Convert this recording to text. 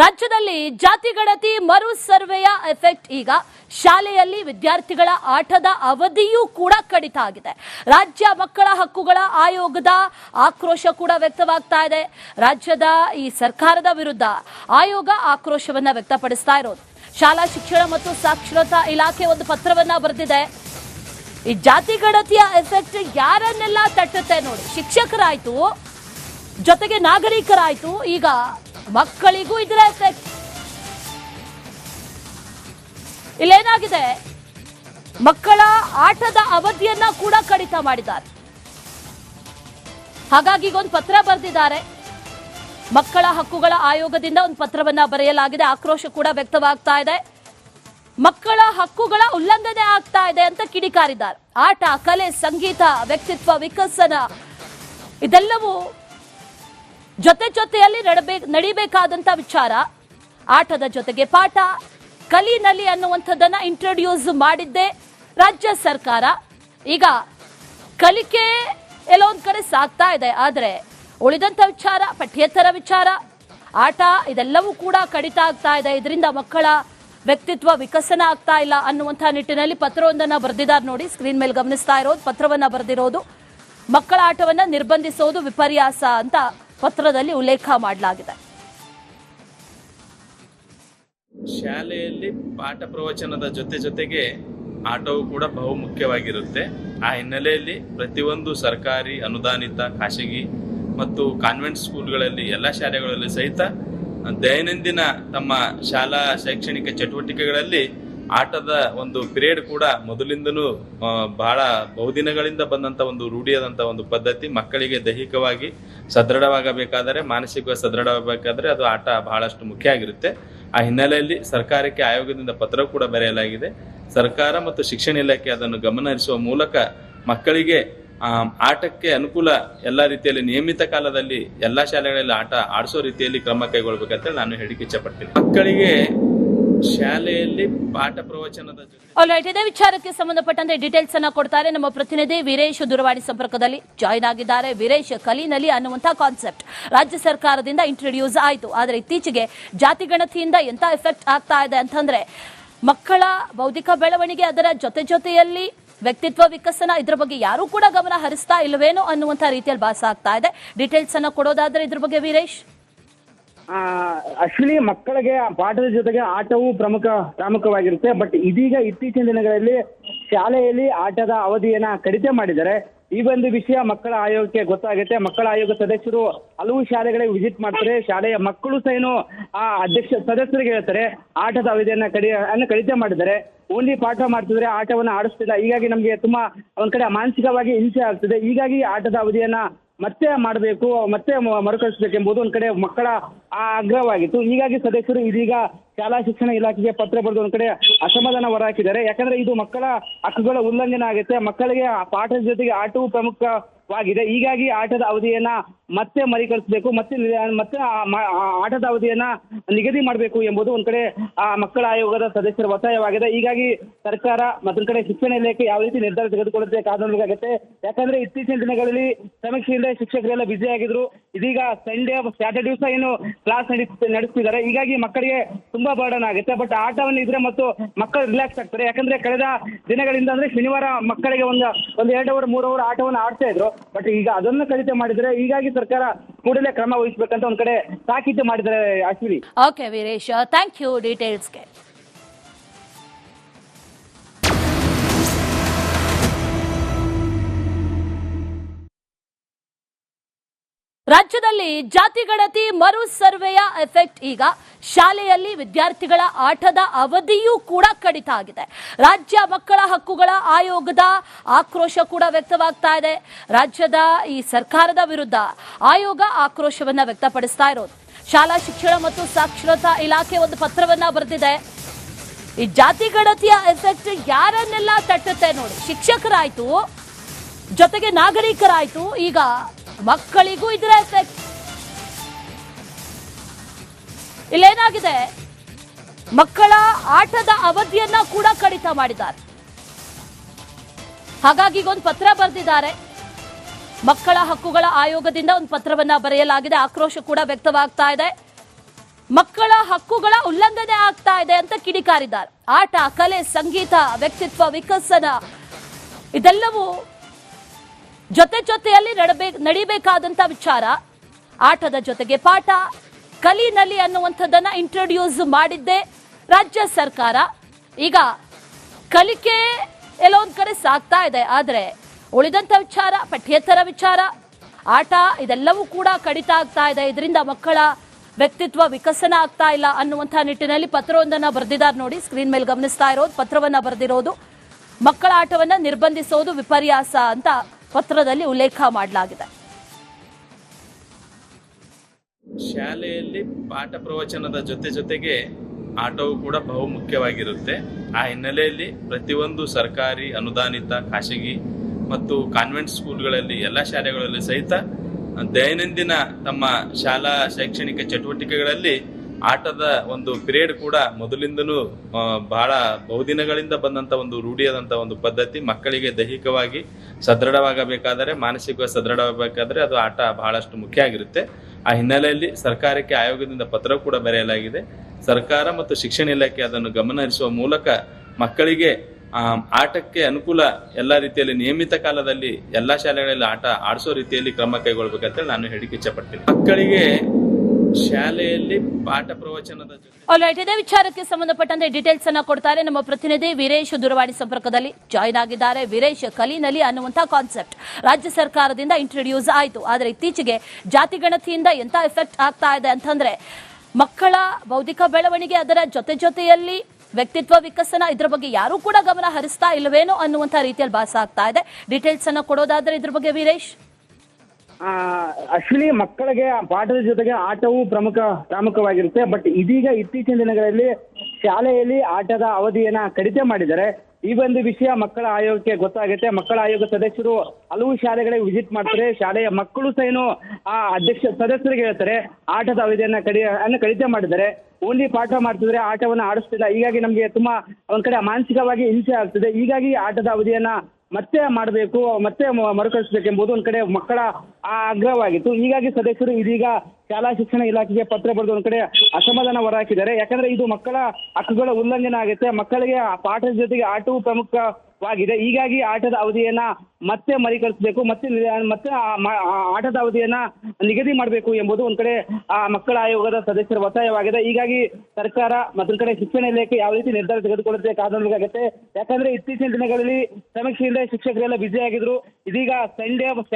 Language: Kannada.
ರಾಜ್ಯದಲ್ಲಿ ಜಾತಿ ಗಣತಿ ಮರು ಸರ್ವೆಯ ಎಫೆಕ್ಟ್ ಈಗ ಶಾಲೆಯಲ್ಲಿ ವಿದ್ಯಾರ್ಥಿಗಳ ಆಟದ ಅವಧಿಯೂ ಕೂಡ ಕಡಿತ ಆಗಿದೆ. ರಾಜ್ಯ ಮಕ್ಕಳ ಹಕ್ಕುಗಳ ಆಯೋಗದ ಆಕ್ರೋಶ ಕೂಡ ವ್ಯಕ್ತವಾಗ್ತಾ ಇದೆ. ರಾಜ್ಯದ ಈ ಸರ್ಕಾರದ ವಿರುದ್ಧ ಆಯೋಗ ಆಕ್ರೋಶವನ್ನ ವ್ಯಕ್ತಪಡಿಸ್ತಾ ಇರೋದು. ಶಾಲಾ ಶಿಕ್ಷಣ ಮತ್ತು ಸಾಕ್ಷರತಾ ಇಲಾಖೆ ಒಂದು ಪತ್ರವನ್ನ ಬರೆದಿದೆ. ಈ ಜಾತಿ ಗಣತಿಯ ಎಫೆಕ್ಟ್ ಯಾರನ್ನೆಲ್ಲ ತಟ್ಟುತ್ತೆ ನೋಡಿ. ಶಿಕ್ಷಕರಾಯ್ತು, ಜೊತೆಗೆ ನಾಗರಿಕರಾಯ್ತು, ಈಗ ಮಕ್ಕಳಿಗೂ ಇದರ ಇಲ್ಲೇನಾಗಿದೆ? ಮಕ್ಕಳ ಆಟದ ಅವಧಿಯನ್ನ ಕೂಡ ಕಡಿತ ಮಾಡಿದ್ದಾರೆ. ಹಾಗಾಗಿ ಒಂದು ಪತ್ರ ಬರೆದಿದ್ದಾರೆ. ಮಕ್ಕಳ ಹಕ್ಕುಗಳ ಆಯೋಗದಿಂದ ಒಂದು ಪತ್ರವನ್ನ ಬರೆಯಲಾಗಿದೆ. ಆಕ್ರೋಶ ಕೂಡ ವ್ಯಕ್ತವಾಗ್ತಾ ಇದೆ. ಮಕ್ಕಳ ಹಕ್ಕುಗಳ ಉಲ್ಲಂಘನೆ ಆಗ್ತಾ ಇದೆ ಅಂತ ಕಿಡಿಕಾರಿದ್ದಾರೆ. ಆಟ, ಕಲೆ, ಸಂಗೀತ, ವ್ಯಕ್ತಿತ್ವ, ವಿಕಸನ, ಇದೆಲ್ಲವೂ ಜೊತೆ ಜೊತೆಯಲ್ಲಿ ನಡಬೇಕು ನಡಿಬೇಕಾದಂತ ವಿಚಾರ. ಆಟದ ಜೊತೆಗೆ ಪಾಠ. ಕಲಿನಲಿ ಅನ್ನುವಂಥದ್ದನ್ನ ಇಂಟ್ರೊಡ್ಯೂಸ್ ಮಾಡಿದ್ದೆ ರಾಜ್ಯ ಸರ್ಕಾರ. ಈಗ ಕಲಿಕೆ ಎಲ್ಲೋ ಒಂದ್ ಕಡೆ ಸಾಗ್ತಾ ಇದೆ, ಆದ್ರೆ ಉಳಿದಂತ ವಿಚಾರ, ಪಠ್ಯೇತರ ವಿಚಾರ, ಆಟ ಇದೆಲ್ಲವೂ ಕೂಡ ಕಡಿತ ಆಗ್ತಾ ಇದೆ. ಇದರಿಂದ ಮಕ್ಕಳ ವ್ಯಕ್ತಿತ್ವ ವಿಕಸನ ಆಗ್ತಾ ಇಲ್ಲ ಅನ್ನುವಂಥ ನಿಟ್ಟಿನಲ್ಲಿ ಪತ್ರವೊಂದನ್ನ ಬರೆದಿದ್ದಾರೆ ನೋಡಿ. ಸ್ಕ್ರೀನ್ ಮೇಲೆ ಗಮನಿಸ್ತಾ ಇರೋದು, ಪತ್ರವನ್ನ ಬರೆದಿರೋದು ಮಕ್ಕಳ ಆಟವನ್ನ ನಿರ್ಬಂಧಿಸೋದು ವಿಪರ್ಯಾಸ ಅಂತ ಪತ್ರದಲ್ಲಿ ಉಲ್ಲೇಖ ಮಾಡಲಾಗಿದೆ. ಶಾಲೆಯಲ್ಲಿ ಪಾಠ ಪ್ರವಚನದ ಜೊತೆ ಜೊತೆಗೆ ಆಟವು ಕೂಡ ಬಹು ಮುಖ್ಯವಾಗಿರುತ್ತೆ. ಆ ಹಿನ್ನೆಲೆಯಲ್ಲಿ ಪ್ರತಿಯೊಂದು ಸರ್ಕಾರಿ ಅನುದಾನಿತ ಖಾಸಗಿ ಮತ್ತು ಕಾನ್ವೆಂಟ್ ಸ್ಕೂಲ್ಗಳಲ್ಲಿ ಎಲ್ಲ ಶಾಲೆಗಳಲ್ಲಿ ಸಹಿತ ದೈನಂದಿನ ತಮ್ಮ ಶಾಲಾ ಶೈಕ್ಷಣಿಕ ಚಟುವಟಿಕೆಗಳಲ್ಲಿ ಆಟದ ಒಂದು ಪಿರಿಯಡ್ ಕೂಡ ಮೊದಲಿಂದನೂ ಬಹಳ ಬಹುದಿನಗಳಿಂದ ಬಂದಂತ ಒಂದು ರೂಢಿಯಾದಂತ ಒಂದು ಪದ್ಧತಿ. ಮಕ್ಕಳಿಗೆ ದೈಹಿಕವಾಗಿ ಸದೃಢವಾಗಬೇಕಾದರೆ, ಮಾನಸಿಕವಾಗಿ ಸದೃಢವಾಗಬೇಕಾದ್ರೆ ಅದು ಆಟ ಬಹಳಷ್ಟು ಮುಖ್ಯ ಆಗಿರುತ್ತೆ. ಆ ಹಿನ್ನೆಲೆಯಲ್ಲಿ ಸರ್ಕಾರಕ್ಕೆ ಆಯೋಗದಿಂದ ಪತ್ರ ಕೂಡ ಬರೆಯಲಾಗಿದೆ. ಸರ್ಕಾರ ಮತ್ತು ಶಿಕ್ಷಣ ಇಲಾಖೆ ಅದನ್ನು ಗಮನ ಹರಿಸುವ ಮೂಲಕ ಮಕ್ಕಳಿಗೆ ಆಟಕ್ಕೆ ಅನುಕೂಲ ಎಲ್ಲ ರೀತಿಯಲ್ಲಿ ನಿಯಮಿತ ಕಾಲದಲ್ಲಿ ಎಲ್ಲ ಶಾಲೆಗಳಲ್ಲಿ ಆಟ ಆಡಿಸೋ ರೀತಿಯಲ್ಲಿ ಕ್ರಮ ಕೈಗೊಳ್ಬೇಕಂತೇಳಿ ನಾನು ಹೇಳಿಕೆ ಇಚ್ಛಪಡ್ತೀನಿ ಮಕ್ಕಳಿಗೆ ಶಾಲೆಯಲ್ಲಿ ಪಾಠ ಪ್ರವಚನದ ಜೊತೆ ಇದೇ ವಿಚಾರಕ್ಕೆ ಸಂಬಂಧಪಟ್ಟಂತೆ ಡೀಟೇಲ್ಸ್ ಅನ್ನ ಕೊಡ್ತಾರೆ ನಮ್ಮ ಪ್ರತಿನಿಧಿ ವೀರೇಶ್ ದೂರವಾಣಿ ಸಂಪರ್ಕದಲ್ಲಿ ಜಾಯಿನ್ ಆಗಿದ್ದಾರೆ. ವೀರೇಶ್ ಕಲಿನಲಿ ಅನ್ನುವಂತಹ ಕಾನ್ಸೆಪ್ಟ್ ರಾಜ್ಯ ಸರ್ಕಾರದಿಂದ ಇಂಟ್ರೊಡ್ಯೂಸ್ ಆಯಿತು. ಆದರೆ ಇತ್ತೀಚೆಗೆ ಜಾತಿ ಗಣತಿಯಿಂದ ಎಂತ ಎಫೆಕ್ಟ್ ಆಗ್ತಾ ಇದೆ ಅಂತಂದ್ರೆ ಮಕ್ಕಳ ಬೌದ್ಧಿಕ ಬೆಳವಣಿಗೆ ಅದರ ಜೊತೆ ಜೊತೆಯಲ್ಲಿ ವ್ಯಕ್ತಿತ್ವ ವಿಕಸನ ಇದ್ರ ಬಗ್ಗೆ ಯಾರೂ ಕೂಡ ಗಮನ ಹರಿಸ್ತಾ ಇಲ್ಲವೇನೋ ಅನ್ನುವಂಥ ರೀತಿಯಲ್ಲಿ ಭಾಸ ಆಗ್ತಾ ಇದೆ. ಡೀಟೇಲ್ಸ್ ಅನ್ನ ಕೊಡೋದಾದ್ರೆ ಇದ್ರ ಬಗ್ಗೆ ವೀರೇಶ್? ಆ, ಅಶ್ವಿನಿ ಮಕ್ಕಳಿಗೆ ಪಾಠದ ಜೊತೆಗೆ ಆಟವು ಪ್ರಮುಖ ಪ್ರಾಮುಖವಾಗಿರುತ್ತೆ ಬಟ್ ಇದೀಗ ಇತ್ತೀಚಿನ ದಿನಗಳಲ್ಲಿ ಶಾಲೆಯಲ್ಲಿ ಆಟದ ಅವಧಿಯನ್ನ ಕಡಿತೆ ಮಾಡಿದರೆ ಈ ಒಂದು ವಿಷಯ ಮಕ್ಕಳ ಆಯೋಗಕ್ಕೆ ಗೊತ್ತಾಗುತ್ತೆ. ಮಕ್ಕಳ ಆಯೋಗ ಸದಸ್ಯರು ಹಲವು ಶಾಲೆಗಳಿಗೆ ವಿಸಿಟ್ ಮಾಡ್ತಾರೆ. ಶಾಲೆಯ ಮಕ್ಕಳು ಸಹ ಏನು ಆ ಅಧ್ಯಕ್ಷ ಸದಸ್ಯರಿಗೆ ಹೇಳ್ತಾರೆ. ಆಟದ ಅವಧಿಯನ್ನ ಕಡಿ ಅನ್ನ ಕಡಿತ ಮಾಡಿದ್ದಾರೆ. ಓನ್ಲಿ ಪಾಠ ಮಾಡ್ತಿದ್ರೆ ಆಟವನ್ನ ಆಡಿಸ್ತಿಲ್ಲ. ಹೀಗಾಗಿ ನಮಗೆ ತುಂಬಾ ಒಂದ್ ಕಡೆ ಮಾನಸಿಕವಾಗಿ ಹಿಂಸೆ ಆಗ್ತಿದೆ. ಹೀಗಾಗಿ ಆಟದ ಅವಧಿಯನ್ನ ಮತ್ತೆ ಮಾಡಬೇಕು, ಮತ್ತೆ ಮರುಕಳಿಸಬೇಕೆಂಬುದು ಒಂದ್ ಕಡೆ ಮಕ್ಕಳ ಆಗ್ರಹವಾಗಿತ್ತು. ಹೀಗಾಗಿ ಸದಸ್ಯರು ಇದೀಗ ಶಾಲಾ ಶಿಕ್ಷಣ ಇಲಾಖೆಗೆ ಪತ್ರ ಬರೆದು ಒಂದ್ ಕಡೆ ಅಸಮಾಧಾನ ಹೊರಹಾಕಿದ್ದಾರೆ. ಯಾಕಂದ್ರೆ ಇದು ಮಕ್ಕಳ ಹಕ್ಕುಗಳ ಉಲ್ಲಂಘನೆ ಆಗುತ್ತೆ. ಮಕ್ಕಳಿಗೆ ಪಾಠದ ಜೊತೆಗೆ ಆಟವು ಪ್ರಮುಖವಾಗಿದೆ ಹೀಗಾಗಿ ಆಟದ ಅವಧಿಯನ್ನ ಮತ್ತೆ ಮರಿಕಳಿಸಬೇಕು, ಮತ್ತೆ ಮತ್ತೆ ಆಟದ ಅವಧಿಯನ್ನ ನಿಗದಿ ಮಾಡಬೇಕು ಎಂಬುದು ಒಂದ್ ಕಡೆ ಆ ಮಕ್ಕಳ ಆಯೋಗದ ಸದಸ್ಯರ ಒತ್ತಾಯವಾಗಿದೆ. ಹೀಗಾಗಿ ಸರ್ಕಾರ ಮತ್ತೊಂದ್ ಕಡೆ ಶಿಕ್ಷಣ ಇಲಾಖೆ ಯಾವ ರೀತಿ ನಿರ್ಧಾರ ತೆಗೆದುಕೊಳ್ಳುತ್ತೆ ಕಾನೂನುಗಾಗುತ್ತೆ. ಯಾಕಂದ್ರೆ ಇತ್ತೀಚಿನ ದಿನಗಳಲ್ಲಿ ಸಮೀಕ್ಷೆಯಿಂದ ಶಿಕ್ಷಕರೆಲ್ಲ ಬ್ಯುಸಿ ಆಗಿದ್ರು. ಇದೀಗ ಸಂಡೇ ಸ್ಯಾಟರ್ಡೇ ದಿವಸ ಏನು ಕ್ಲಾಸ್ ನಡೆಸ್ತಿದ್ದಾರೆ. ಹೀಗಾಗಿ ಮಕ್ಕಳಿಗೆ ತುಂಬಾ ಬರ್ಡನ್ ಆಗುತ್ತೆ. ಬಟ್ ಆಟವನ್ನು ಇದ್ರೆ ಮತ್ತು ಮಕ್ಕಳು ರಿಲ್ಯಾಕ್ಸ್ ಆಗ್ತಾರೆ. ಯಾಕಂದ್ರೆ ಕಳೆದ ದಿನಗಳಿಂದ ಅಂದ್ರೆ ಶನಿವಾರ ಮಕ್ಕಳಿಗೆ ಒಂದು ಒಂದು ಎರಡು ಅವರ್ ಮೂರು ಅವರ್ ಆಟವನ್ನು ಆಡ್ತಾ ಇದ್ರು. ಬಟ್ ಈಗ ಅದನ್ನ ಕಡಿತ ಮಾಡಿದ್ರೆ ಹೀಗಾಗಿ ಸರ್ಕಾರ ಕೂಡಲೇ ಕ್ರಮ ವಹಿಸಬೇಕಂತ ಒಂದ್ ಕಡೆ ತಾಕೀತು ಮಾಡಿದ್ದಾರೆ Ashwini. Okay Veeresh thank you ಡೀಟೇಲ್ಸ್ಗೆ ರಾಜ್ಯದಲ್ಲಿ ಜಾತಿ ಗಣತಿ ಮರು ಸರ್ವೆಯ ಎಫೆಕ್ಟ್ ಈಗ ಶಾಲೆಯಲ್ಲಿ ವಿದ್ಯಾರ್ಥಿಗಳ ಆಟದ ಅವಧಿಯೂ ಕೂಡ ಕಡಿತ ಆಗಿದೆ. ರಾಜ್ಯ ಮಕ್ಕಳ ಹಕ್ಕುಗಳ ಆಯೋಗದ ಆಕ್ರೋಶ ಕೂಡ ವ್ಯಕ್ತವಾಗ್ತಾ ಇದೆ. ರಾಜ್ಯದ ಈ ಸರ್ಕಾರದ ವಿರುದ್ಧ ಆಯೋಗ ಆಕ್ರೋಶವನ್ನ ವ್ಯಕ್ತಪಡಿಸ್ತಾ ಇರೋದು. ಶಾಲಾ ಶಿಕ್ಷಣ ಮತ್ತು ಸಾಕ್ಷರತಾ ಇಲಾಖೆ ಒಂದು ಪತ್ರವನ್ನ ಬರೆದಿದೆ. ಈ ಜಾತಿ ಗಣತಿಯ ಎಫೆಕ್ಟ್ ಯಾರನ್ನೆಲ್ಲ ತಟ್ಟುತ್ತೆ ನೋಡಿ. ಶಿಕ್ಷಕರಾಯ್ತು, ಜೊತೆಗೆ ನಾಗರಿಕರಾಯ್ತು, ಈಗ ಮಕ್ಕಳಿಗೂ ಇದರ ಎಫೆಕ್ಟ್ ಇಲ್ಲೇನಾಗಿದೆ? ಮಕ್ಕಳ ಆಟದ ಅವಧಿಯನ್ನ ಕೂಡ ಕಡಿತ ಮಾಡಿದ್ದಾರೆ. ಹಾಗಾಗಿ ಒಂದು ಪತ್ರ ಬರೆದಿದ್ದಾರೆ. ಮಕ್ಕಳ ಹಕ್ಕುಗಳ ಆಯೋಗದಿಂದ ಒಂದು ಪತ್ರವನ್ನ ಬರೆಯಲಾಗಿದೆ. ಆಕ್ರೋಶ ಕೂಡ ವ್ಯಕ್ತವಾಗ್ತಾ ಇದೆ. ಮಕ್ಕಳ ಹಕ್ಕುಗಳ ಉಲ್ಲಂಘನೆ ಆಗ್ತಾ ಇದೆ ಅಂತ ಕಿಡಿಕಾರಿದ್ದಾರೆ. ಆಟ, ಕಲೆ, ಸಂಗೀತ, ವ್ಯಕ್ತಿತ್ವ, ವಿಕಸನ, ಇದೆಲ್ಲವೂ ಜೊತೆ ಜೊತೆಯಲ್ಲಿ ನಡಬೇ ನಡಿಬೇಕಾದಂತ ವಿಚಾರ. ಆಟದ ಜೊತೆಗೆ ಪಾಠ, ಕಲಿನಲಿ ಅನ್ನುವಂಥದ್ದನ್ನ ಇಂಟ್ರೊಡ್ಯೂಸ್ ಮಾಡಿದ್ದೆ ರಾಜ್ಯ ಸರ್ಕಾರ. ಈಗ ಕಲಿಕೆ ಎಲ್ಲೋ ಒಂದ್ ಕಡೆ ಸಾಕ್ತಾ ಇದೆ, ಆದ್ರೆ ಉಳಿದಂತ ವಿಚಾರ, ಪಠ್ಯೇತರ ವಿಚಾರ, ಆಟ ಇದೆಲ್ಲವೂ ಕೂಡ ಕಡಿತ ಆಗ್ತಾ ಇದೆ. ಇದರಿಂದ ಮಕ್ಕಳ ವ್ಯಕ್ತಿತ್ವ ವಿಕಸನ ಆಗ್ತಾ ಇಲ್ಲ ಅನ್ನುವಂಥ ನಿಟ್ಟಿನಲ್ಲಿ ಪತ್ರವೊಂದನ್ನ ಬರೆದಿದ್ದಾರೆ ನೋಡಿ ಸ್ಕ್ರೀನ್ ಮೇಲೆ ಗಮನಿಸ್ತಾ ಇರೋದು, ಪತ್ರವನ್ನ ಬರೆದಿರೋದು ಮಕ್ಕಳ ಆಟವನ್ನ ನಿರ್ಬಂಧಿಸೋದು ವಿಪರ್ಯಾಸ ಅಂತ ಪತ್ರದಲ್ಲಿ ಉಲ್ಲೇಖ ಮಾಡಲಾಗಿದೆ. ಶಾಲೆಯಲ್ಲಿ ಪಾಠ ಪ್ರವಚನದ ಜೊತೆ ಜೊತೆಗೆ ಆಟವು ಕೂಡ ಬಹು ಮುಖ್ಯವಾಗಿರುತ್ತೆ. ಆ ಹಿನ್ನೆಲೆಯಲ್ಲಿ ಪ್ರತಿಯೊಂದು ಸರ್ಕಾರಿ ಅನುದಾನಿತ, ಖಾಸಗಿ ಮತ್ತು ಕಾನ್ವೆಂಟ್ ಸ್ಕೂಲ್ಗಳಲ್ಲಿ, ಎಲ್ಲ ಶಾಲೆಗಳಲ್ಲಿ ಸಹಿತ ದೈನಂದಿನ ತಮ್ಮ ಶಾಲಾ ಶೈಕ್ಷಣಿಕ ಚಟುವಟಿಕೆಗಳಲ್ಲಿ ಆಟದ ಒಂದು ಪಿರಿಯಡ್ ಕೂಡ ಮೊದಲಿಂದನೂ ಬಹಳ ಬಹುದಿನಗಳಿಂದ ಬಂದಂತ ಒಂದು ರೂಢಿಯಾದಂತ ಒಂದು ಪದ್ಧತಿ. ಮಕ್ಕಳಿಗೆ ದೈಹಿಕವಾಗಿ ಸದೃಢವಾಗಬೇಕಾದರೆ, ಮಾನಸಿಕವಾಗಿ ಸದೃಢವಾಗಬೇಕಾದ್ರೆ ಅದು ಆಟ ಬಹಳಷ್ಟು ಮುಖ್ಯ ಆಗಿರುತ್ತೆ. ಆ ಹಿನ್ನೆಲೆಯಲ್ಲಿ ಸರ್ಕಾರಕ್ಕೆ ಆಯೋಗದಿಂದ ಪತ್ರ ಕೂಡ ಬರೆಯಲಾಗಿದೆ. ಸರ್ಕಾರ ಮತ್ತು ಶಿಕ್ಷಣ ಇಲಾಖೆ ಅದನ್ನು ಗಮನ ಹರಿಸುವ ಮೂಲಕ ಮಕ್ಕಳಿಗೆ ಆಟಕ್ಕೆ ಅನುಕೂಲ ಎಲ್ಲ ರೀತಿಯಲ್ಲಿ ನಿಯಮಿತ ಕಾಲದಲ್ಲಿ ಎಲ್ಲ ಶಾಲೆಗಳಲ್ಲಿ ಆಟ ಆಡಿಸೋ ರೀತಿಯಲ್ಲಿ ಕ್ರಮ ಕೈಗೊಳ್ಬೇಕಂತೇಳಿ ನಾನು ಹೇಳಿಕೆ ಇಚ್ಛಪಡ್ತೀನಿ ಮಕ್ಕಳಿಗೆ ಶಾಲೆಯಲ್ಲಿ ಪಾಠ ಪ್ರವಚನದ ಜೊತೆ. ಇದೇ ವಿಚಾರಕ್ಕೆ ಸಂಬಂಧಪಟ್ಟಂತೆ ಡೀಟೇಲ್ಸ್ ಅನ್ನ ಕೊಡ್ತಾರೆ ನಮ್ಮ ಪ್ರತಿನಿಧಿ ವೀರೇಶ್ ದೂರವಾಣಿ ಸಂಪರ್ಕದಲ್ಲಿ ಜಾಯ್ನ್ ಆಗಿದ್ದಾರೆ. ವೀರೇಶ್ ಕಲಿನಲಿ ಅನ್ನುವಂತಹ ಕಾನ್ಸೆಪ್ಟ್ ರಾಜ್ಯ ಸರ್ಕಾರದಿಂದ ಇಂಟ್ರೊಡ್ಯೂಸ್ ಆಯಿತು. ಆದರೆ ಇತ್ತೀಚೆಗೆ ಜಾತಿ ಗಣತಿಯಿಂದ ಎಂತ ಎಫೆಕ್ಟ್ ಆಗ್ತಾ ಇದೆ ಅಂತಂದ್ರೆ ಮಕ್ಕಳ ಬೌದ್ಧಿಕ ಬೆಳವಣಿಗೆ ಅದರ ಜೊತೆ ಜೊತೆಯಲ್ಲಿ ವ್ಯಕ್ತಿತ್ವ ವಿಕಸನ ಇದ್ರ ಬಗ್ಗೆ ಯಾರೂ ಕೂಡ ಗಮನ ಹರಿಸ್ತಾ ಇಲ್ಲವೇನೋ ಅನ್ನುವಂಥ ರೀತಿಯಲ್ಲಿ ಭಾಸ ಆಗ್ತಾ ಇದೆ. ಡೀಟೇಲ್ಸ್ ಅನ್ನ ಕೊಡೋದಾದ್ರೆ ಇದ್ರ ಬಗ್ಗೆ ವೀರೇಶ್? ಅಶ್ವಿನಿ ಮಕ್ಕಳಿಗೆ ಪಾಠದ ಜೊತೆಗೆ ಆಟವು ಪ್ರಮುಖ ಪ್ರಾಮುಖ್ಯವಾಗಿರುತ್ತೆ ಬಟ್ ಇದೀಗ ಇತ್ತೀಚಿನ ದಿನಗಳಲ್ಲಿ ಶಾಲೆಯಲ್ಲಿ ಆಟದ ಅವಧಿಯನ್ನ ಕಡಿತ ಮಾಡಿದರೆ ಈ ಒಂದು ವಿಷಯ ಮಕ್ಕಳ ಆಯೋಗಕ್ಕೆ ಗೊತ್ತಾಗುತ್ತೆ. ಮಕ್ಕಳ ಆಯೋಗ ಸದಸ್ಯರು ಹಲವು ಶಾಲೆಗಳಿಗೆ ವಿಸಿಟ್ ಮಾಡ್ತಾರೆ. ಶಾಲೆಯ ಮಕ್ಕಳು ಸಹ ಏನು ಆ ಅಧ್ಯಕ್ಷ, ಸದಸ್ಯರಿಗೆ ಹೇಳ್ತಾರೆ. ಆಟದ ಅವಧಿಯನ್ನ ಕಡಿ, ಅನ್ನ ಕಡಿತ ಮಾಡಿದ್ದಾರೆ. ಓನ್ಲಿ ಪಾಠ ಮಾಡ್ತಿದ್ರೆ ಆಟವನ್ನ ಆಡಿಸ್ತಿಲ್ಲ. ಹೀಗಾಗಿ ನಮಗೆ ತುಂಬಾ ಒಂದ್ ಕಡೆ ಮಾನಸಿಕವಾಗಿ ಹಿಂಸೆ ಆಗ್ತಿದೆ. ಹೀಗಾಗಿ ಆಟದ ಅವಧಿಯನ್ನ ಮತ್ತೆ ಮಾಡಬೇಕು, ಮತ್ತೆ ಮರುಕಳಿಸಬೇಕೆಂಬುದು ಒಂದ್ ಕಡೆ ಮಕ್ಕಳ ಆಗ್ರಹವಾಗಿತ್ತು. ಹೀಗಾಗಿ ಸದಸ್ಯರು ಇದೀಗ ಶಾಲಾ ಶಿಕ್ಷಣ ಇಲಾಖೆಗೆ ಪತ್ರ ಬರೆದು ಒಂದ್ ಕಡೆ ಅಸಮಾಧಾನ ಹೊರಹಾಕಿದ್ದಾರೆ ಯಾಕಂದ್ರೆ ಇದು ಮಕ್ಕಳ ಹಕ್ಕುಗಳ ಉಲ್ಲಂಘನೆ ಆಗುತ್ತೆ. ಮಕ್ಕಳಿಗೆ ಆ ಪಾಠದ ಜೊತೆಗೆ ಆಟವು ಪ್ರಮುಖವಾಗಿದೆ ಹೀಗಾಗಿ ಆಟದ ಅವಧಿಯನ್ನ ಮತ್ತೆ ಮರಿಕಳಿಸಬೇಕು, ಮತ್ತೆ ಮತ್ತೆ ಆಟದ ಅವಧಿಯನ್ನ ನಿಗದಿ ಮಾಡಬೇಕು ಎಂಬುದು ಒಂದ್ ಕಡೆ ಆ ಮಕ್ಕಳ ಆಯೋಗದ ಸದಸ್ಯರ ಒತ್ತಾಯವಾಗಿದೆ. ಹೀಗಾಗಿ ಸರ್ಕಾರ ಮತ್ತೊಂದ್ ಕಡೆ ಶಿಕ್ಷಣ ಇಲಾಖೆ ಯಾವ ರೀತಿ ನಿರ್ಧಾರ ತೆಗೆದುಕೊಳ್ಳುತ್ತೆ ಕಾನೂನುಗಾಗುತ್ತೆ. ಯಾಕಂದ್ರೆ ಇತ್ತೀಚಿನ ದಿನಗಳಲ್ಲಿ ಸಮೀಕ್ಷೆಯಿಂದ ಶಿಕ್ಷಕರೆಲ್ಲ ಬ್ಯುಸಿ ಆಗಿದ್ರು. ಇದೀಗ ಸಂಡೇ